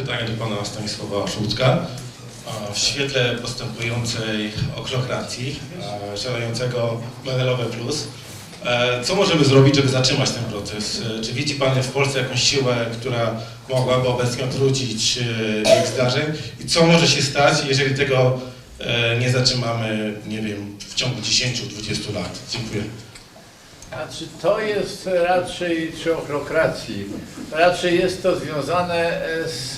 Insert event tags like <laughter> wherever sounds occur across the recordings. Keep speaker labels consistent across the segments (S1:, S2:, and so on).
S1: pytanie do pana Stanisława Szułcka. A W świetle postępującej ochlokracji, e, szalejącego Menelowe Plus, e, co możemy zrobić, żeby zatrzymać ten proces? E, Czy widzi pan w Polsce jakąś siłę, która mogłaby obecnie odwrócić e, bieg zdarzeń? I co może się stać, jeżeli tego e, nie zatrzymamy, nie wiem, w ciągu 10-20 lat? Dziękuję.
S2: A czy to jest raczej czy ochlokracji? Raczej jest to związane e, z,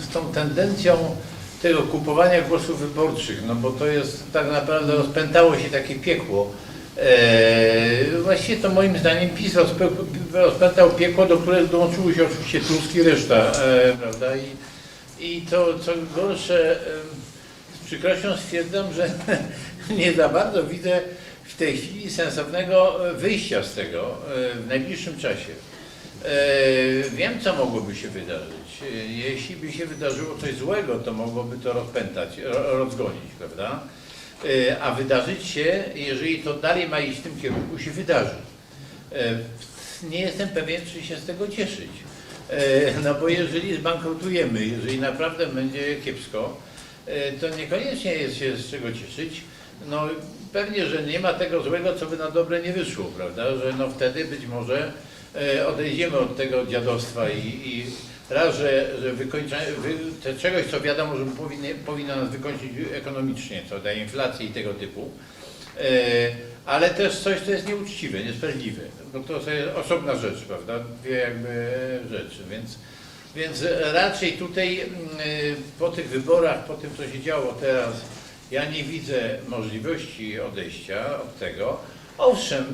S2: z tą tendencją tego kupowania głosów wyborczych, no bo to jest tak naprawdę rozpętało się takie piekło. E, właściwie to moim zdaniem PiS rozpętał piekło, do którego dołączyły się oczywiście Tusk i reszta, e, prawda? I, I to co gorsze, em, z przykrością stwierdzam, że <laughs> nie za bardzo widzę tej chwili sensownego e, wyjścia z tego e, w najbliższym czasie. E, Wiem, co mogłoby się wydarzyć. Jeśli by się wydarzyło coś złego, to mogłoby to rozpętać, ro- rozgonić, prawda? A wydarzyć się, jeżeli to dalej ma iść w tym kierunku, się wydarzy. Nie jestem pewien, czy się z tego cieszyć. No bo jeżeli zbankrutujemy, jeżeli naprawdę będzie kiepsko, to niekoniecznie jest się z czego cieszyć. No pewnie, że nie ma tego złego, co by na dobre nie wyszło, prawda? Że no wtedy być może e, odejdziemy od tego dziadostwa i, i raz, że, że wykończa, wy, czegoś, co wiadomo, że powinny, powinno nas wykończyć ekonomicznie, co daje inflację i tego typu, e, ale też coś, co jest nieuczciwe, niesprawiedliwe, bo to jest osobna rzecz, prawda? Dwie jakby rzeczy, więc więc raczej tutaj mm, po tych wyborach, po tym co się działo teraz, ja nie widzę możliwości odejścia od tego. Owszem,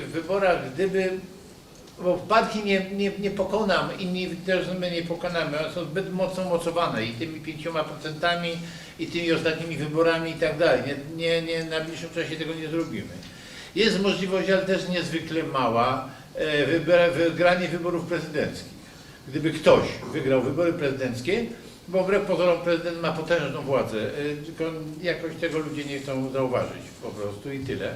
S2: w wyborach, gdyby, bo partii nie, nie, nie pokonam, inni też my nie pokonamy, one są zbyt mocno mocowane i tymi pięcioma procentami, i tymi ostatnimi wyborami i tak dalej. Nie, nie, nie, na bliższym czasie tego nie zrobimy. Jest możliwość, ale też niezwykle mała, e, wybra- wygranie wyborów prezydenckich. Gdyby ktoś wygrał wybory prezydenckie, bo wbrew pozorom prezydent ma potężną władzę, y, tylko jakoś tego ludzie nie chcą zauważyć po prostu i tyle.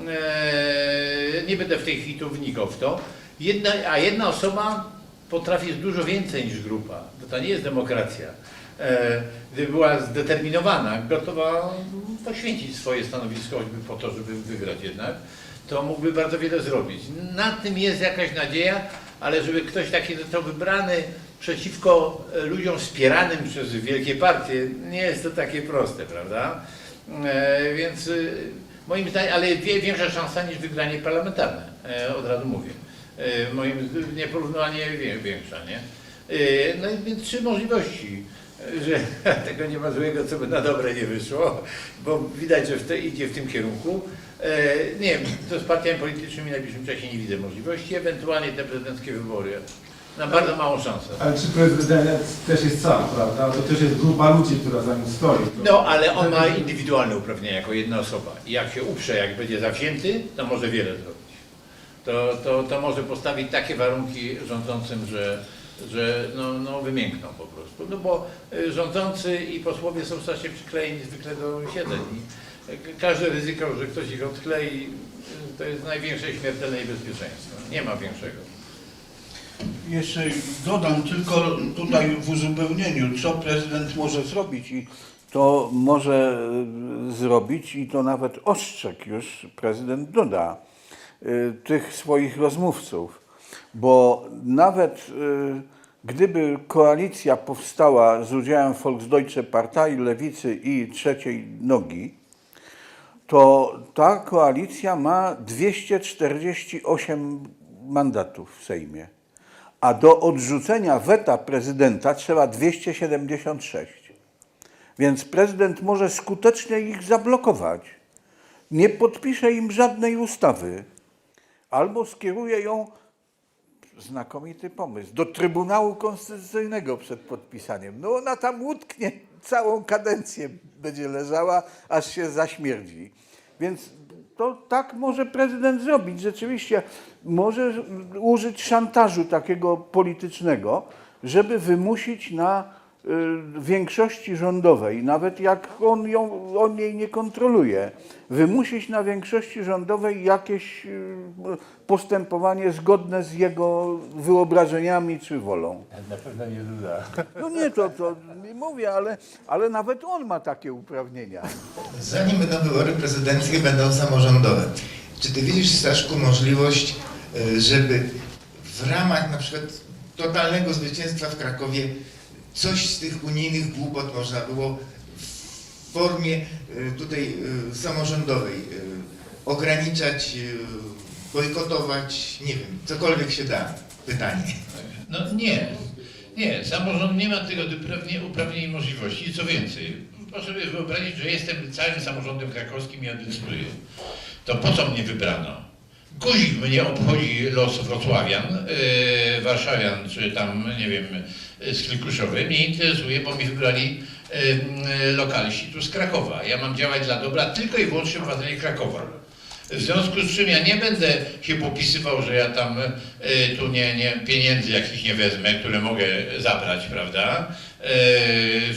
S2: Eee, Nie będę w tej chwili tu wnikał w to. Jedna, a jedna osoba potrafi dużo więcej niż grupa. To, to nie jest demokracja. Eee, Gdyby była zdeterminowana, gotowa poświęcić swoje stanowisko choćby po to, żeby wygrać jednak, to mógłby bardzo wiele zrobić. Nad tym jest jakaś nadzieja, ale żeby ktoś taki został wybrany przeciwko e, ludziom wspieranym przez wielkie partie, nie jest to takie proste, prawda? E, więc e, moim zdaniem, ale wie, większa szansa niż wygranie parlamentarne, e, od razu mówię. E, moim nieporównanie większa, nie? E, no i więc trzy możliwości, że <laughs> tego nie ma złego, co by na dobre nie wyszło, bo widać, że w te, idzie w tym kierunku. E, nie wiem, to z partiami politycznymi w najbliższym czasie nie widzę możliwości, ewentualnie te prezydenckie wybory na bardzo małą szansę.
S3: Ale czy prezydent też jest sam, prawda? To też jest grupa ludzi, która za nim stoi.
S2: No, ale on ma indywidualne uprawnienia jako jedna osoba. I jak się uprze, jak będzie zawzięty, to może wiele zrobić. To, to, to może postawić takie warunki rządzącym, że, że no, no wymiękną po prostu. No bo y, rządzący i posłowie są strasznie przyklejeni zwykle do siedzeń. Y, każde ryzyko, że ktoś ich odklei, y, to jest największe śmiertelne niebezpieczeństwo. Nie ma większego.
S4: Jeszcze dodam tylko tutaj w uzupełnieniu, co prezydent może zrobić i to może e, zrobić i to nawet ostrzegł już prezydent Duda e, tych swoich rozmówców, bo nawet e, gdyby koalicja powstała z udziałem Volksdeutsche Partei, Lewicy i Trzeciej Nogi, to ta koalicja ma 248 mandatów w Sejmie, a do odrzucenia weta prezydenta trzeba 276. Więc prezydent może skutecznie ich zablokować. Nie podpisze im żadnej ustawy, albo skieruje ją znakomity pomysł do Trybunału Konstytucyjnego przed podpisaniem. No ona tam utknie, całą kadencję będzie leżała, aż się zaśmierdzi. Więc to tak może prezydent zrobić. Rzeczywiście może użyć szantażu takiego politycznego, żeby wymusić na większości rządowej, nawet jak on, ją, on jej nie kontroluje, wymusić na większości rządowej jakieś y, postępowanie zgodne z jego wyobrażeniami czy wolą.
S5: Na pewno nie Duda.
S4: No nie, to, to nie mówię, ale, ale nawet on ma takie uprawnienia.
S6: Zanim będą wybory prezydenckie, będą samorządowe. Czy ty widzisz, Staszku, możliwość, y, żeby w ramach na przykład totalnego zwycięstwa w Krakowie coś z tych unijnych głupot można było w formie y, tutaj y, samorządowej y, ograniczać, bojkotować, nie wiem, cokolwiek się da? Pytanie.
S2: No nie, nie, samorząd nie ma tego uprawnień, i możliwości. Co więcej, proszę sobie wyobrazić, że jestem całym samorządem krakowskim i administruję. To po co mnie wybrano? Guzik mnie obchodzi los wrocławian, yy, warszawian, czy tam, nie wiem, z Klikuszowy. Mnie interesuje, bo mi wybrali yy, lokalsi tu z Krakowa. Ja mam działać dla dobra tylko i wyłącznie obywateli Krakowa. W związku z czym ja nie będę się popisywał, że ja tam tu nie, nie, pieniędzy jakich nie wezmę, które mogę zabrać, prawda,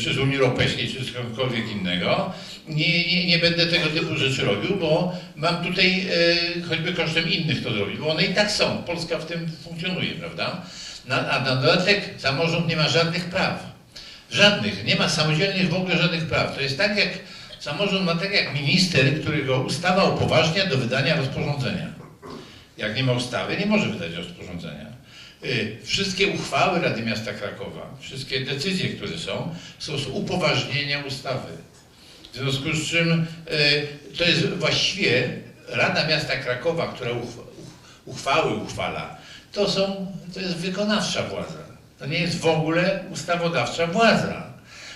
S2: czy z Unii Europejskiej, czy z kogokolwiek innego. Nie, nie, nie będę tego typu rzeczy robił, bo mam tutaj y, choćby kosztem innych to zrobić, bo one i tak są. Polska w tym funkcjonuje, prawda. Na, a na dodatek samorząd nie ma żadnych praw. Żadnych, nie ma samodzielnych w ogóle żadnych praw. To jest tak jak samorząd ma tak jak minister, którego ustawa upoważnia do wydania rozporządzenia. Jak nie ma ustawy, nie może wydać rozporządzenia. Y, Wszystkie uchwały Rady Miasta Krakowa, wszystkie decyzje, które są, są z upoważnienia ustawy. Związku z czym y, to jest właściwie Rada Miasta Krakowa, która uchwa- uchwały uchwala, to, są, to jest wykonawcza władza. To nie jest w ogóle ustawodawcza władza.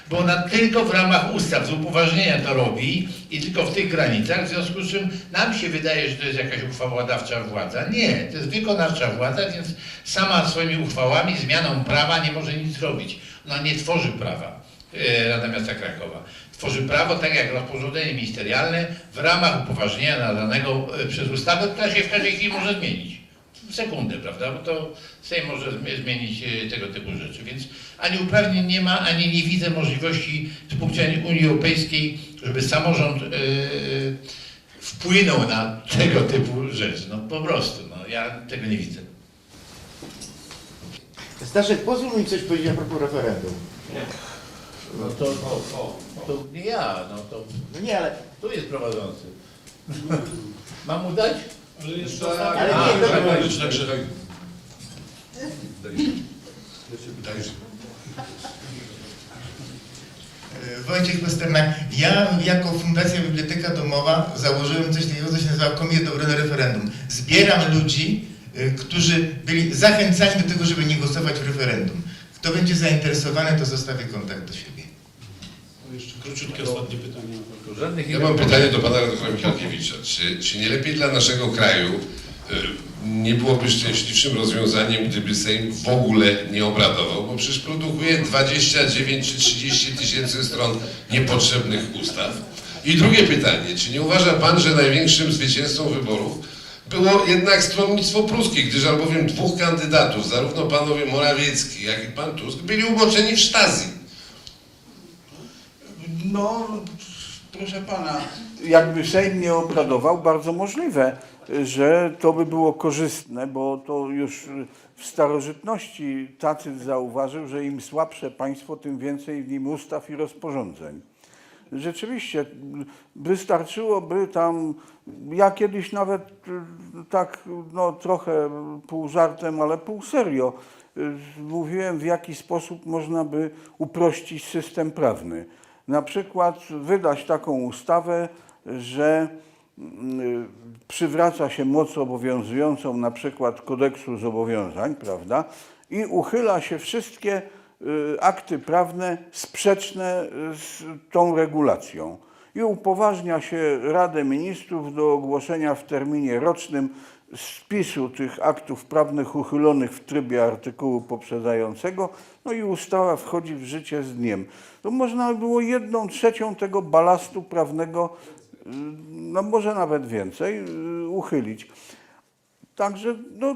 S2: Bo ona tylko w ramach ustaw z upoważnienia to robi i tylko w tych granicach, w związku z czym nam się wydaje, że to jest jakaś uchwałodawcza władza. Nie, to jest wykonawcza władza, więc sama swoimi uchwałami, zmianą prawa nie może nic robić. Ona nie tworzy prawa. e, Rada Miasta Krakowa. Tworzy prawo tak jak rozporządzenie ministerialne w ramach upoważnienia nadanego e, przez ustawę, która się w każdej chwili może zmienić w sekundę, prawda? Bo to Sejm może zmi- zmienić e, tego typu rzeczy. Więc ani uprawnień nie ma, ani nie widzę możliwości z punktu widzenia Unii Europejskiej, żeby samorząd e, wpłynął na tego typu rzeczy. No po prostu, no, ja tego nie widzę.
S7: Staszek, pozwól mi coś powiedzieć a propos referendum.
S5: No to, to nie ja, no to
S7: No nie, ale,
S5: tu jest prowadzący. Mam mu dać?
S1: Ale jeszcze
S7: ale
S5: A,
S7: nie, dobra,
S5: dobra.
S1: także
S6: E, Wojciech Pasternak, ja jako Fundacja Biblioteka Domowa założyłem coś takiego, co się nazywa Komitet Obrony Referendum. Zbieram ludzi, y, którzy byli zachęcani do tego, żeby nie głosować w referendum. Kto będzie zainteresowany, to zostawię kontakt do siebie.
S1: jeszcze króciutkie ostatnie pytanie.
S5: Żadnych
S8: Ja mam pytanie do pana redaktora Michalkiewicza. Czy, czy nie lepiej dla naszego kraju y, nie byłoby szczęśliwszym rozwiązaniem, gdyby Sejm w ogóle nie obradował, bo przecież produkuje 29 czy 30 tysięcy stron niepotrzebnych ustaw. I drugie pytanie, czy nie uważa pan, że największym zwycięzcą wyborów było jednak stronnictwo pruskie, gdyż albowiem dwóch kandydatów, zarówno panowie Morawiecki, jak i pan Tusk, byli umoczeni w Sztazji.
S4: No, proszę pana, jakby Sejm nie obradował, bardzo możliwe, że to by było korzystne, bo to już w starożytności Tacyt zauważył, że im słabsze państwo, tym więcej w nim ustaw i rozporządzeń. Rzeczywiście, wystarczyłoby tam, ja kiedyś nawet y, tak no, trochę pół żartem, ale pół serio y, mówiłem, w jaki sposób można by uprościć system prawny. Na przykład wydać taką ustawę, że y, przywraca się moc obowiązującą na przykład kodeksu zobowiązań, prawda, i uchyla się wszystkie akty prawne sprzeczne z tą regulacją. I upoważnia się Radę Ministrów do ogłoszenia w terminie rocznym spisu tych aktów prawnych uchylonych w trybie artykułu poprzedzającego, no i ustawa wchodzi w życie z dniem. To można by było jedną trzecią tego balastu prawnego, y, no może nawet więcej, y, uchylić. Także, no,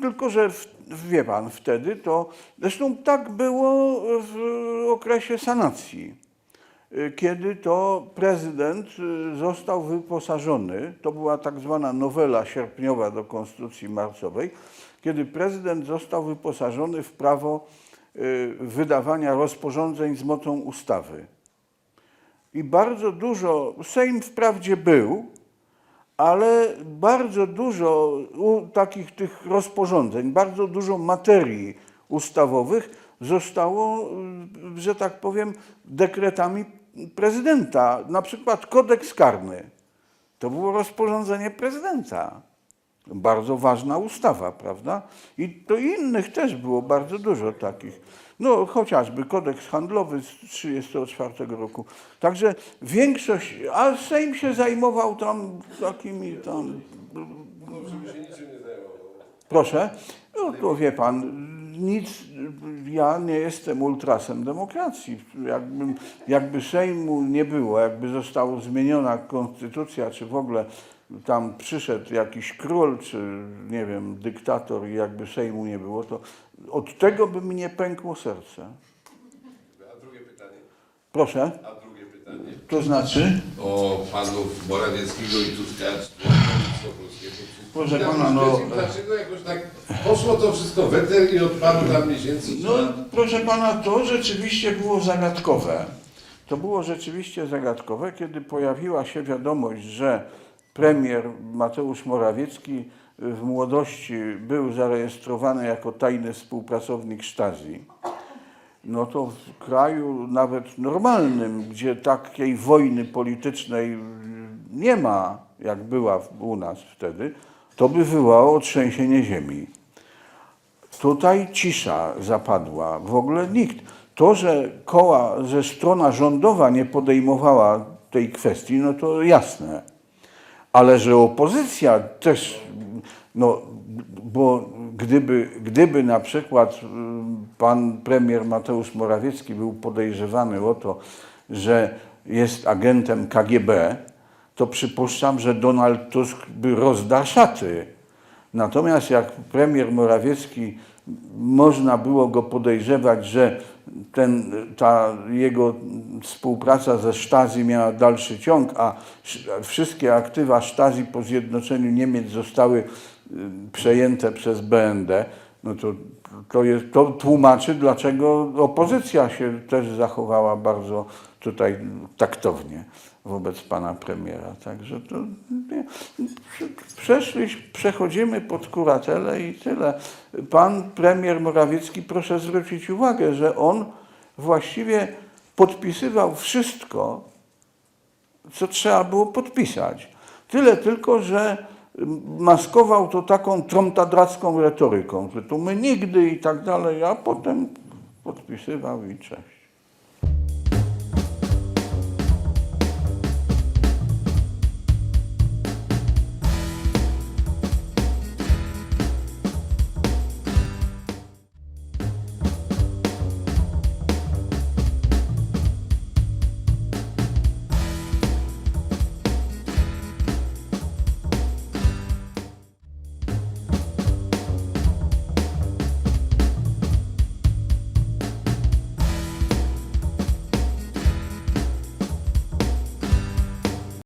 S4: tylko że w, wie pan, wtedy to, zresztą tak było w okresie sanacji, y, kiedy to prezydent y, został wyposażony, to była tak zwana nowela sierpniowa do Konstytucji Marcowej, kiedy prezydent został wyposażony w prawo y, wydawania rozporządzeń z mocą ustawy. I bardzo dużo, Sejm wprawdzie był, ale bardzo dużo takich tych rozporządzeń, bardzo dużo materii ustawowych zostało, że tak powiem, dekretami prezydenta. Na przykład kodeks karny. To było rozporządzenie prezydenta. Bardzo ważna ustawa, prawda? I to innych też było bardzo dużo takich. No chociażby kodeks handlowy z 1934 roku. Także większość, a Sejm się zajmował tam takimi tam Proszę. No to wie pan, nic, ja nie jestem ultrasem demokracji. Jakbym, jakby Sejmu nie było, jakby została zmieniona konstytucja, czy w ogóle tam przyszedł jakiś król, czy nie wiem, dyktator i jakby Sejmu nie było, to od tego by mi nie pękło serce.
S8: A drugie pytanie?
S4: Proszę,
S8: A drugie pytanie?
S4: to znaczy?
S8: O panów Morawieckiego i Tuska.
S4: Proszę pana, no-
S8: wiem, Dlaczego jakoś tak poszło to wszystko weter i od paru tam miesięcy?
S4: No, proszę pana, to rzeczywiście było zagadkowe. To było rzeczywiście zagadkowe, kiedy pojawiła się wiadomość, że premier Mateusz Morawiecki w młodości był zarejestrowany jako tajny współpracownik Stazji. No to w kraju nawet normalnym, gdzie takiej wojny politycznej nie ma, jak była u nas wtedy, to by wywołało trzęsienie ziemi. Tutaj cisza zapadła. W ogóle nikt. To, że koła, że strona rządowa nie podejmowała tej kwestii, no to jasne. Ale że opozycja też, no, bo gdyby, gdyby na przykład y, pan premier Mateusz Morawiecki był podejrzewany o to, że jest agentem KGB, to przypuszczam, że Donald Tusk by rozdał szaty. Natomiast jak premier Morawiecki można było go podejrzewać, że ten, ta jego współpraca ze Stasi miała dalszy ciąg, a sz- wszystkie aktywa Stasi po zjednoczeniu Niemiec zostały y, przejęte przez BND, no to, to, jest, to tłumaczy, dlaczego opozycja się też zachowała bardzo tutaj taktownie wobec pana premiera. Także to nie, przeszli, przechodzimy pod kuratelę i tyle. Pan premier Morawiecki, proszę zwrócić uwagę, że on właściwie podpisywał wszystko, co trzeba było podpisać. Tyle tylko, że maskował to taką tromtadracką retoryką, że tu my nigdy i tak dalej, a potem podpisywał i cześć.